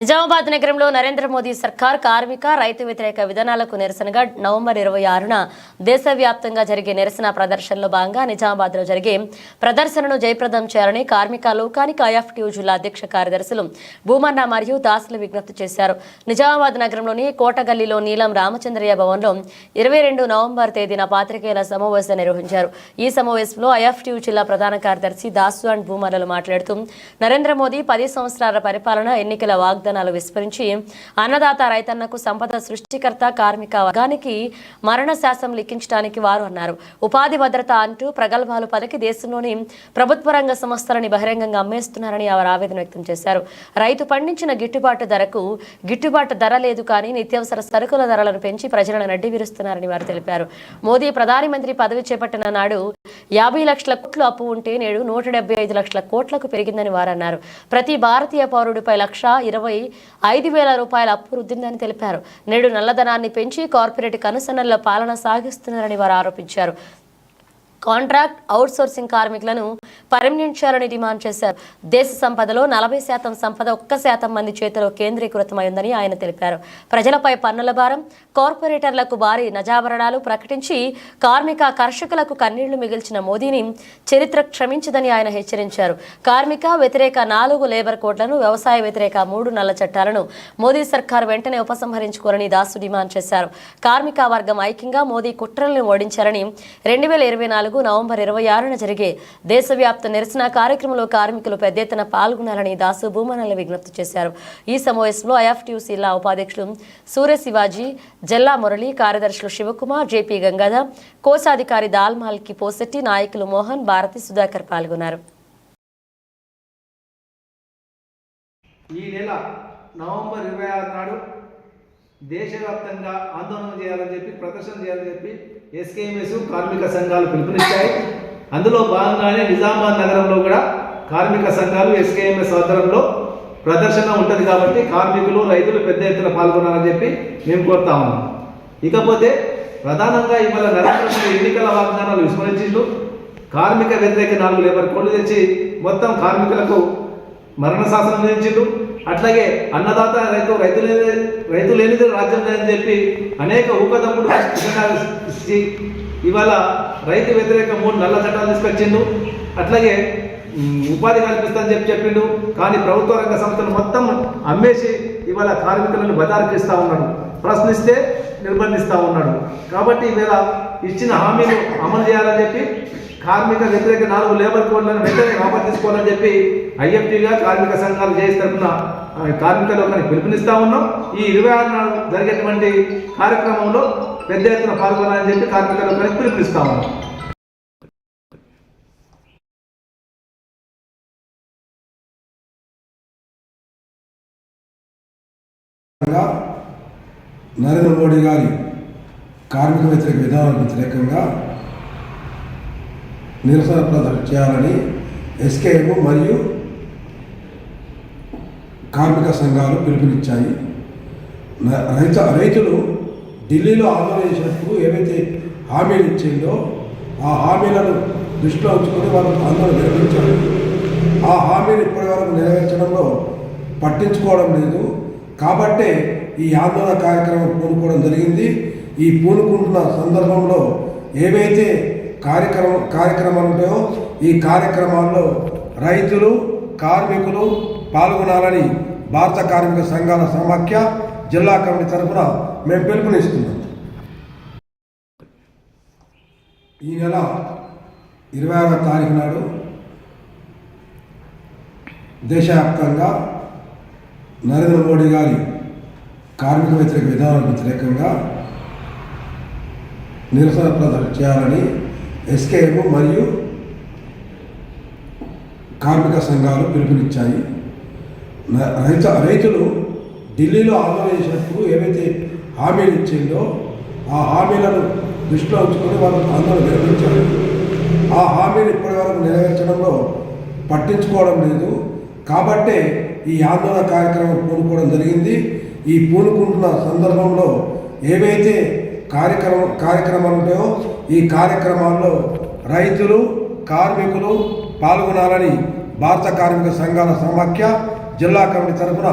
నిజామాబాద్ నగరంలో నరేంద్ర మోదీ సర్కార్ కార్మిక రైతు వ్యతిరేక విధానాలకు నిరసనగా నవంబర్ ఇరవై ఆరున దేశవ్యాప్తంగా జరిగే నిరసన ప్రదర్శనలో భాగంగా నిజామాబాద్లో జరిగే ప్రదర్శనను జయప్రదం చేయాలని కార్మిక లోకానికి ఐఎఫ్టియు జిల్లా అధ్యక్ష కార్యదర్శులు భూమన్న మరియు దాసులు విజ్ఞప్తి చేశారు. నిజామాబాద్ నగరంలోని కోటగల్లీలో నీలం రామచంద్రయ్య భవన్లో ఇరవై రెండు నవంబర్ తేదీన పాత్రికేయుల సమావేశం నిర్వహించారు. ఈ సమావేశంలో ఐఎఫ్టియు జిల్లా ప్రధాన కార్యదర్శి దాసు అండ్ భూమన్నలు మాట్లాడుతూ నరేంద్ర మోదీ పది సంవత్సరాల పరిపాలన ఎన్నికల వాగ్దానాలు విస్మరించి అన్నదాత రైతన్నకు సంపద సృష్టికర్త కార్మిక వర్గానికి మరణ శాసనం లిఖించడానికి వారు అన్నారు. ఉపాధి భద్రత అంటూ ప్రగల్భాలు పలికి దేశంలోని ప్రభుత్వ రంగ సంస్థలని బహిరంగంగా అమ్మేస్తున్నారని వారు ఆవేదన వ్యక్తం చేశారు. రైతు పండించిన గిట్టుబాటు ధరకు గిట్టుబాటు ధర లేదు కానీ నిత్యావసర సరుకుల ధరలను పెంచి ప్రజలను నడ్డి విరుస్తున్నారని వారు తెలిపారు. మోదీ ప్రధానమంత్రి పదవి చేపట్టిన నాడు యాభై లక్షల కోట్లు అప్పు ఉంటే నేడు నూట డెబ్బై ఐదు లక్షల కోట్లకు పెరిగిందని వారు అన్నారు ప్రతి భారతీయ పౌరుడిపై లక్ష ఇరవై ఐదు వేల రూపాయల అప్పు వృద్ధిందని తెలిపారు. నేడు నల్లధనాన్ని పెంచి కార్పొరేట్ కనుసన్నల్లో పాలన సాగిస్తున్నారని వారు ఆరోపించారు. కాంట్రాక్ట్ అవుట్సోర్సింగ్ కార్మికులను పర్మనెంట్ చేయాలని డిమాండ్ చేశారు. దేశ సంపదలో నలభై శాతం సంపద ఒక్క శాతం మంది చేతిలో కేంద్రీకృతమైందని ఆయన తెలిపారు. ప్రజలపై పన్నుల భారం కార్పొరేటర్లకు భారీ నజాభరణాలు ప్రకటించి కార్మిక కర్షకులకు కన్నీళ్ళు మిగిల్చిన మోదీని చరిత్ర క్షమించదని ఆయన హెచ్చరించారు. కార్మిక వ్యతిరేక నాలుగు లేబర్ కోడ్లను వ్యవసాయ వ్యతిరేక మూడు నల్ల చట్టాలను మోదీ సర్కార్ వెంటనే ఉపసంహరించుకోవాలని దాసు డిమాండ్ చేశారు. కార్మిక వర్గం ఐక్యంగా మోదీ కుట్రలను ఓడించారని రెండు వేల ఇరవై నాలుగు నవంబర్ ఇరవై ఆరున జరిగే దేశవ్యాప్త నిరసన కార్యక్రమంలో కార్మికులు పెద్ద ఎత్తున పాల్గొనాలని దాసు భూమనల విజ్ఞప్తి చేశారు. ఈ సమావేశంలో ఐఎఫ్టీయూసీ జిల్లా ఉపాధ్యక్షులు సూర్య శివాజీ జల్లా మురళి కార్యదర్శులు శివకుమార్ జేపీ గంగాధర్ కోశాధికారి దాల్మాల్కి పోసెట్టి నాయకులు మోహన్ భారతి సుధాకర్ పాల్గొన్నారు. ఈ నెల నవంబర్ ఇరవై ఆరు నాడు దేశవ్యాప్తంగా ఆందోళన చేయాలని చెప్పి ప్రదర్శన చేయాలని చెప్పి ఎస్కేఎంఎస్ కార్మిక సంఘాలు పిలుపునిచ్చాయి. అందులో భాగంగానే నిజామాబాద్ నగరంలో కూడా కార్మిక సంఘాలు ఎస్కేఎంఎస్ ఆధ్వర్యంలో ప్రదర్శన ఉంటుంది కాబట్టి కార్మికులు రైతులు పెద్ద ఎత్తున పాల్గొనాలని చెప్పి మేము కోరుతా ఉన్నాం. ఇకపోతే ప్రధానంగా ఇవాళ నరేంద్ర మోడీ ఎన్నికల వాగ్దానాలు విస్మరించిండు. కార్మిక వ్యతిరేక నాలుగు లేబర్ కోడ్లు తెచ్చి మొత్తం కార్మికులకు మరణ శాసనం విధించిండు అట్లాగే అన్నదాత రైతు రైతు లేని రైతు లేనిది రాజ్యం లేదని చెప్పి అనేక ఊకదమ్ముడు ఇవాళ రైతు వ్యతిరేక మూడు నల్ల చట్టాలు తీసుకొచ్చిండు. అట్లాగే ఉపాధి కల్పిస్తానని చెప్పి చెప్పిండు. కానీ ప్రభుత్వ రంగ సంస్థలు మొత్తం అమ్మేసి ఇవాళ కార్మికులను బదారికిస్తా ఉన్నాడు. ప్రశ్నిస్తే నిర్బంధిస్తా ఉన్నాడు. కాబట్టి ఇవాళ ఇచ్చిన హామీలు అమలు చేయాలని చెప్పి కార్మిక వ్యతిరేక నాలుగు లేబర్ కోడ్లను వెంటనే వాపసు తీసుకోవాలని చెప్పి ఐఎఫ్టీగా కార్మిక సంఘాలు చేసి తరఫున ఆ, కార్మిక పిలుపునిస్తా ఉన్నాం. ఈ ఇరవై ఆరు నాడు జరిగేటువంటి కార్యక్రమంలో పెద్ద ఎత్తున పాల్గొనాలని చెప్పి కార్మిక లోకానికి పిలుపునిస్తా ఉన్నాం. నరేంద్ర మోడీ గారి కార్మిక వ్యతిరేక విధానాలకు వ్యతిరేకంగా నిరసన ప్రదర్శన చేయాలని ఎస్కేఎం మరియు కార్మిక సంఘాలు పిలుపునిచ్చాయి. రైత రైతులు ఢిల్లీలో ఆందోళన చేసినప్పుడు ఏవైతే హామీలు ఇచ్చిందో ఆ హామీలను దృష్టిలో ఉంచుకొని వాళ్ళు ఆందోళన నిర్వహించారు. ఆ హామీలు ఇప్పటివరకు నెరవేర్చడంలో పట్టించుకోవడం లేదు. కాబట్టే ఈ ఆందోళన కార్యక్రమం కోరుకోవడం జరిగింది. ఈ పూనుకుంటున్న సందర్భంలో ఏవైతే కార్యక్రమం కార్యక్రమాలు ఉంటాయో ఈ కార్యక్రమాల్లో రైతులు కార్మికులు పాల్గొనాలని భారత కార్మిక సంఘాల సమాఖ్య జిల్లా కమిటీ తరఫున మేము పిలుపునిస్తున్నాం. ఈ నెల ఇరవై ఆరో తారీఖు నాడు దేశవ్యాప్తంగా నరేంద్ర మోడీ గారి కార్మిక వ్యతిరేక విధానాలకు వ్యతిరేకంగా నిరసన ప్రదర్శన చేయాలని ఎస్కేఎం మరియు కార్మిక సంఘాలు పిలుపునిచ్చాయి. రైత రైతులు ఢిల్లీలో ఆందోళన చేసినప్పుడు ఏవైతే హామీలు ఇచ్చిందో ఆ హామీలను దృష్టిలో ఉంచుకొని వాళ్ళు ఆందోళన నిర్వహించారు. ఆ హామీలు ఇప్పటివరకు నెరవేర్చడంలో పట్టించుకోవడం లేదు. కాబట్టే ఈ ఆందోళన కార్యక్రమం పూనుకోవడం జరిగింది. ఈ పూనుకుంటున్న సందర్భంలో ఏవైతే కార్యక్రమం కార్యక్రమాలు ఉంటాయో ఈ కార్యక్రమాల్లో రైతులు కార్మికులు పాల్గొనాలని భారత కార్మిక సంఘాల సమాఖ్య జిల్లా కమిటీ తరఫున